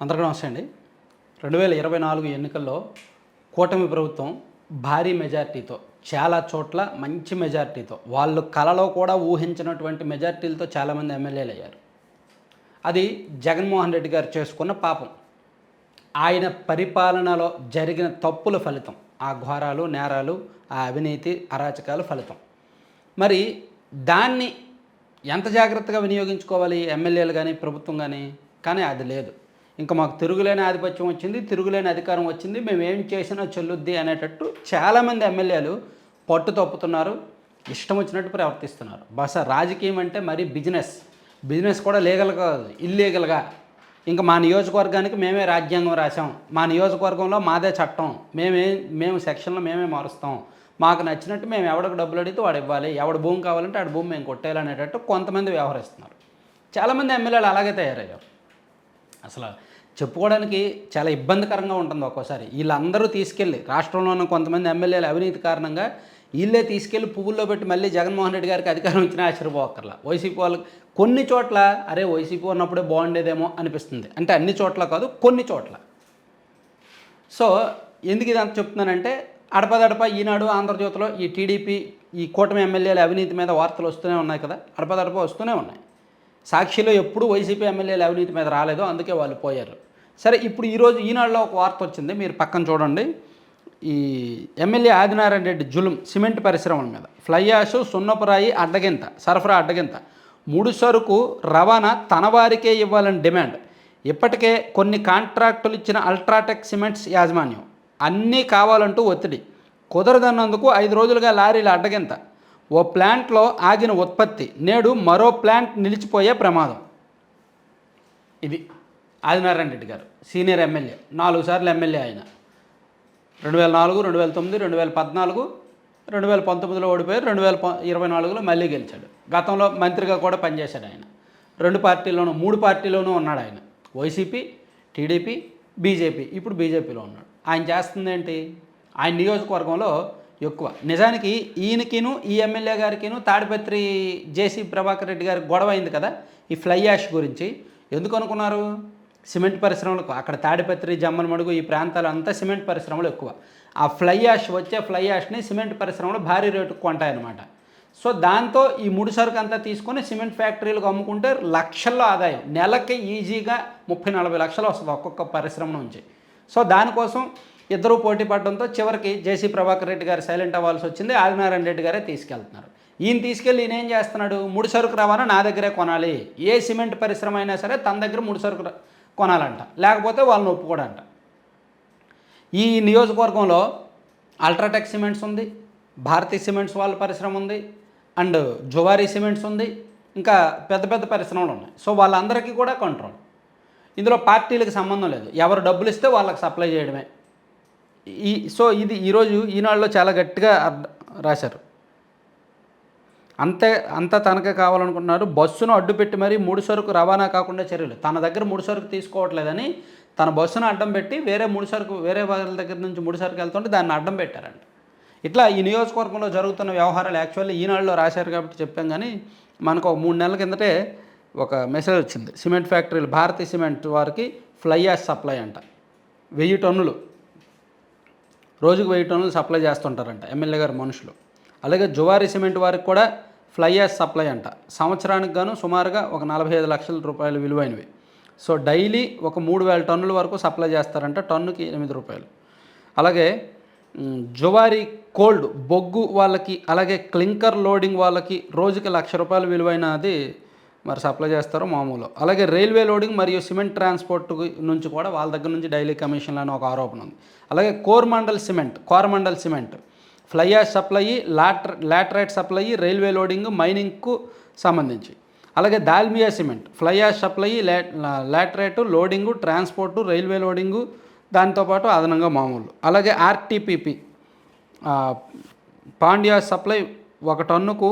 అందరికీ నమస్తే అండి. రెండు వేల ఇరవై నాలుగు ఎన్నికల్లో కూటమి ప్రభుత్వం భారీ మెజార్టీతో చాలా చోట్ల మంచి మెజార్టీతో వాళ్ళు కలలో కూడా ఊహించినటువంటి మెజార్టీలతో చాలామంది ఎమ్మెల్యేలు అయ్యారు. అది జగన్మోహన్ రెడ్డి గారు చేసుకున్న పాపం. ఆయన పరిపాలనలో జరిగిన తప్పుల ఫలితం ఆ ఘోరాలు నేరాలు ఆ అవినీతి అరాచకాల ఫలితం. మరి దాన్ని ఎంత జాగ్రత్తగా వినియోగించుకోవాలి ఎమ్మెల్యేలు కానీ ప్రభుత్వం కానీ కానీ అది లేదు. ఇంకా మాకు తిరుగులేని ఆధిపత్యం వచ్చింది తిరుగులేని అధికారం వచ్చింది మేము ఏం చేసినా చెల్లుద్ది అనేటట్టు చాలామంది ఎమ్మెల్యేలు పట్టు తప్పుతున్నారు ఇష్టం వచ్చినట్టు ప్రవర్తిస్తున్నారు. బస రాజకీయం అంటే మరి బిజినెస్ బిజినెస్ కూడా లీగల్ కాదు ఇల్లీగల్గా ఇంకా మా నియోజకవర్గానికి మేమే రాజ్యాంగం రాసాం మా నియోజకవర్గంలో మాదే చట్టం మేమే మేము సెక్షన్లో మేమే మారుస్తాం. మాకు నచ్చినట్టు మేము ఎవడికి డబ్బులు అడిగితే వాడు ఇవ్వాలి ఎవడు భూమి కావాలంటే ఆడ భూమి మేము కొట్టేయాలనేటట్టు కొంతమంది వ్యవహరిస్తున్నారు. చాలామంది ఎమ్మెల్యేలు అలాగే తయారయ్యారు. అసలు చెప్పుకోవడానికి చాలా ఇబ్బందికరంగా ఉంటుంది ఒక్కోసారి. వీళ్ళందరూ తీసుకెళ్ళి రాష్ట్రంలో ఉన్న కొంతమంది ఎమ్మెల్యేలు అవినీతి కారణంగా వీళ్ళే తీసుకెళ్ళి పువ్వుల్లో పెట్టి మళ్ళీ జగన్మోహన్ రెడ్డి గారికి అధికారం ఇచ్చినా ఆశ్చర్యపోకర్లా వైసీపీ వాళ్ళకి కొన్ని చోట్ల అరే వైసీపీ ఉన్నప్పుడే బాగుండేదేమో అనిపిస్తుంది. అంటే అన్ని చోట్ల కాదు కొన్ని చోట్ల. సో ఎందుకు ఇది అంత చెప్తున్నానంటే అడపదడప ఈనాడు ఆంధ్రజ్యోతిలో ఈ టీడీపీ ఈ కూటమి ఎమ్మెల్యేల అవినీతి మీద వార్తలు వస్తూనే ఉన్నాయి కదా. అడపదడప వస్తూనే ఉన్నాయి. సాక్షిలో ఎప్పుడూ వైసీపీ ఎమ్మెల్యేలు అవినీతి మీద రాలేదు అందుకే వాళ్ళు పోయారు. సరే ఇప్పుడు ఈరోజు ఈనాడులో ఒక వార్త వచ్చింది మీరు పక్కన చూడండి. ఈ ఎమ్మెల్యే ఆదినారాయణ రెడ్డి జులుం సిమెంట్ పరిశ్రమల మీద. ఫ్లై యాష్ సున్నపురాయి అడ్డగింత సరఫరా అడ్డగింత. ముడి సరుకు రవాణా తన వారికే ఇవ్వాలని డిమాండ్. ఇప్పటికే కొన్ని కాంట్రాక్టులు ఇచ్చిన అల్ట్రాటెక్ సిమెంట్స్ యాజమాన్యం. అన్నీ కావాలంటూ ఒత్తిడి. కుదరదన్నందుకు ఐదు రోజులుగా లారీలు అడ్డగింత. ఓ ప్లాంట్లో ఆగిన ఉత్పత్తి నేడు మరో ప్లాంట్ నిలిచిపోయే ప్రమాదం. ఇది ఆదినారాయణ రెడ్డి గారు సీనియర్ ఎమ్మెల్యే నాలుగు సార్లు ఎమ్మెల్యే ఆయన. రెండు వేల నాలుగు రెండు వేల తొమ్మిది రెండు వేల పద్నాలుగు రెండు వేల పంతొమ్మిదిలో ఓడిపోయారు రెండు వేల ఇరవై నాలుగులో మళ్ళీ గెలిచాడు. గతంలో మంత్రిగా కూడా పనిచేశాడు ఆయన. రెండు పార్టీల్లోనూ మూడు పార్టీలోనూ ఉన్నాడు ఆయన. YCP TDP BJP. ఇప్పుడు బీజేపీలో ఉన్నాడు. ఆయన చేస్తుంది ఏంటి ఆయన నియోజకవర్గంలో ఎక్కువ. నిజానికి ఈయనకిను ఈ ఎమ్మెల్యే గారికిను తాడిపత్రి జేసీ ప్రభాకర్ రెడ్డి గారికి గొడవ అయింది కదా ఈ ఫ్లై యాష్ గురించి. ఎందుకు అనుకున్నారు? సిమెంట్ పరిశ్రమలకు అక్కడ తాడిపత్రి జమ్మలమడుగు ఈ ప్రాంతాలు అంతా సిమెంట్ పరిశ్రమలు ఎక్కువ. ఆ ఫ్లై యాష్ వచ్చే ఫ్లై యాష్ని సిమెంట్ పరిశ్రమలు భారీ రేటుకు కొంటాయన్నమాట. సో దాంతో ఈ ముడి సరుకు అంతా తీసుకొని సిమెంట్ ఫ్యాక్టరీలకు అమ్ముకుంటే లక్షల్లో ఆదాయం. నెలకి ఈజీగా ముప్పై నలభై లక్షలు వస్తుంది ఒక్కొక్క పరిశ్రమ నుంచి. సో దానికోసం ఇద్దరు పోటీ పడడంతో చివరికి జేసీ ప్రభాకర్ రెడ్డి గారు సైలెంట్ అవ్వాల్సి వచ్చింది. ఆదినారాయణ రెడ్డి గారే తీసుకెళ్తున్నారు. ఈయన తీసుకెళ్ళి ఈయన ఏం చేస్తున్నాడు? ముడి సరుకు రవాణా నా దగ్గరే కొనాలి. ఏ సిమెంట్ పరిశ్రమ అయినా సరే తన దగ్గర ముడి సరుకు కొనాలంట. లేకపోతే వాళ్ళని ఒప్పుకోడంట. ఈ నియోజకవర్గంలో అల్ట్రాటెక్ సిమెంట్స్ ఉంది భారతీ సిమెంట్స్ వాళ్ళ పరిశ్రమ ఉంది అండ్ జువారీ సిమెంట్స్ ఉంది ఇంకా పెద్ద పెద్ద పరిశ్రమలు ఉన్నాయి. సో వాళ్ళందరికీ కూడా కంట్రోల్. ఇందులో పార్టీలకు సంబంధం లేదు. ఎవరు డబ్బులు ఇస్తే వాళ్ళకి సప్లై చేయడమే. ఈ సో ఇది ఈరోజు ఈనాడులో చాలా గట్టిగా రాశారు. అంతే అంతా తనకే కావాలనుకుంటున్నారు. బస్సును అడ్డుపెట్టి మరీ ముడి సరుకు రవాణా కాకుండా చర్యలు. తన దగ్గర ముడి సరుకు తీసుకోవట్లేదని తన బస్సును అడ్డం పెట్టి వేరే ముడి సరుకు వేరే వాళ్ళ దగ్గర నుంచి ముడి సరుకు వెళ్తుంటే దాన్ని అడ్డం పెట్టారంట. ఇట్లా ఈ నియోజకవర్గంలో జరుగుతున్న వ్యవహారాలు యాక్చువల్లీ ఈనాడులో రాశారు కాబట్టి చెప్పాం కానీ మనకు ఒక మూడు నెలల కిందటే ఒక మెసేజ్ వచ్చింది. సిమెంట్ ఫ్యాక్టరీలు భారతీ సిమెంట్ వారికి ఫ్లై యాష్ సప్లై అంట. వెయ్యి టన్నులు. రోజుకు వెయ్యి టన్నులు సప్లై చేస్తుంటారంట ఎమ్మెల్యే గారు మనుషులు. అలాగే జువారీ సిమెంట్ వారికి కూడా ఫ్లై యాష్ సప్లై అంట. సంవత్సరానికి గాను సుమారుగా ఒక నలభై ఐదు లక్షల రూపాయలు విలువైనవి. సో డైలీ ఒక మూడు వేల టన్నుల వరకు సప్లై చేస్తారంట టన్నుకి ఎనిమిది రూపాయలు. అలాగే జువారీ కోల్డ్ బొగ్గు వాళ్ళకి అలాగే క్లింకర్ లోడింగ్ వాళ్ళకి రోజుకి లక్ష రూపాయలు విలువైనది మరి సప్లై చేస్తారు మామూలు. అలాగే రైల్వే లోడింగ్ మరియు సిమెంట్ ట్రాన్స్పోర్ట్ నుంచి కూడా వాళ్ళ దగ్గర నుంచి డైలీ కమిషన్లు అని ఒక ఆరోపణ ఉంది. అలాగే Coromandel cement Coromandel cement fly ash supply later laterite supply railway loading మైనింగ్కు సంబంధించి. అలాగే Dalmia cement fly ash supply laterite loading transport railway loading దాంతోపాటు అదనంగా మామూలు. అలాగే ఆర్టీపీపీ పాండ్యా సప్లై ఒక టన్నుకు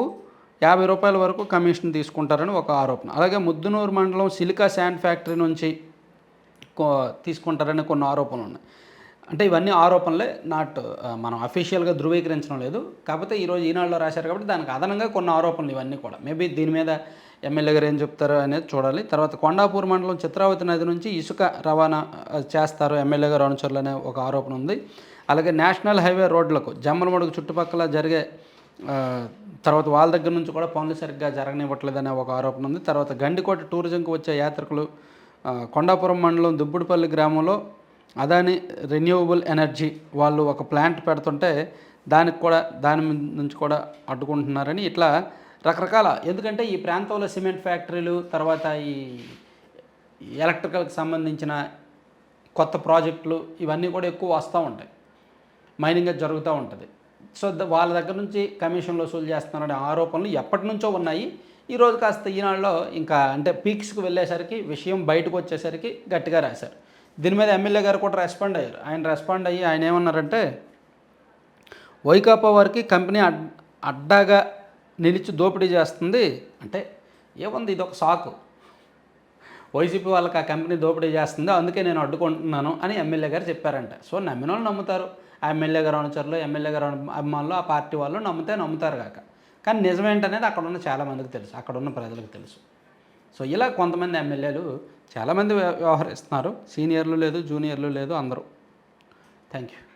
యాభై రూపాయల వరకు కమిషన్ తీసుకుంటారని ఒక ఆరోపణ. అలాగే ముద్దునూరు మండలం సిలికా శాండ్ ఫ్యాక్టరీ నుంచి కో- తీసుకుంటారని కొన్ని ఆరోపణలు ఉన్నాయి. అంటే ఇవన్నీ ఆరోపణలే నాట్ మనం అఫీషియల్గా ధృవీకరించడం లేదు. కాకపోతే ఈరోజు ఈనాడులో రాశారు కాబట్టి దానికి అదనంగా కొన్ని ఆరోపణలు ఇవన్నీ కూడా. మేబీ దీని మీద ఎమ్మెల్యే గారు ఏం చెప్తారో అనేది చూడాలి. తర్వాత కొండాపూర్ మండలం చిత్రావతి నది నుంచి ఇసుక రవాణా చేస్తారు ఎమ్మెల్యే గారు అనుచరులు అనే ఒక ఆరోపణ ఉంది. అలాగే నేషనల్ హైవే రోడ్లకు జమ్మలమడుగు చుట్టుపక్కల జరిగే తర్వాత వాళ్ళ దగ్గర నుంచి కూడా పనులు సరిగ్గా జరగనివ్వట్లేదనే ఒక ఆరోపణ ఉంది. తర్వాత గండికోట టూరిజంకి వచ్చే యాత్రికులు కొండాపురం మండలం దుబ్బుడిపల్లి గ్రామంలో అదాని రెన్యూవబుల్ ఎనర్జీ వాళ్ళు ఒక ప్లాంట్ పెడుతుంటే దానికి కూడా దాని నుంచి కూడా అడ్డుకుంటున్నారని ఇట్లా రకరకాల ఎందుకంటే ఈ ప్రాంతంలో సిమెంట్ ఫ్యాక్టరీలు తర్వాత ఈ ఎలక్ట్రికల్కి సంబంధించిన కొత్త ప్రాజెక్టులు ఇవన్నీ కూడా ఎక్కువ వస్తూ ఉంటాయి. మైనింగ్ జరుగుతూ ఉంటుంది. సో ద- వాళ్ళ దగ్గర నుంచి కమిషన్లు వసూలు చేస్తున్నారనే ఆరోపణలు ఎప్పటి నుంచో ఉన్నాయి ఈరోజు కాస్త ఈనాడులో ఇంకా అంటే పీక్స్కి వెళ్ళేసరికి విషయం బయటకు వచ్చేసరికి గట్టిగా రాశారు. దీని మీద ఎమ్మెల్యే గారు కూడా రెస్పాండ్ అయ్యారు. ఆయన రెస్పాండ్ అయ్యి ఆయన ఏమన్నారంటే వైకాపా వారికి కంపెనీ అడ్ అడ్డాగా నిలిచి దోపిడీ చేస్తుంది. అంటే ఏముంది ఇది ఒక సాకు వైసీపీ వాళ్ళకి ఆ కంపెనీ దోపిడీ చేస్తుంది అందుకే నేను అడ్డుకుంటున్నాను అని ఎమ్మెల్యే గారు చెప్పారంట. సో నమ్మిన వాళ్ళు నమ్ముతారు. ఎమ్మెల్యే గారు అనుచరులు ఎమ్మెల్యే గారు అభిమానులు ఆ పార్టీ వాళ్ళు నమ్మితే నమ్ముతారు కాక. కానీ నిజమేంటనేది అక్కడ ఉన్న చాలామందికి తెలుసు అక్కడ ఉన్న ప్రజలకు తెలుసు. సో ఇలా కొంతమంది ఎమ్మెల్యేలు చాలామంది వ్య- వ్యవహరిస్తున్నారు. సీనియర్లు లేదు జూనియర్లు లేదు అందరూ. Thank you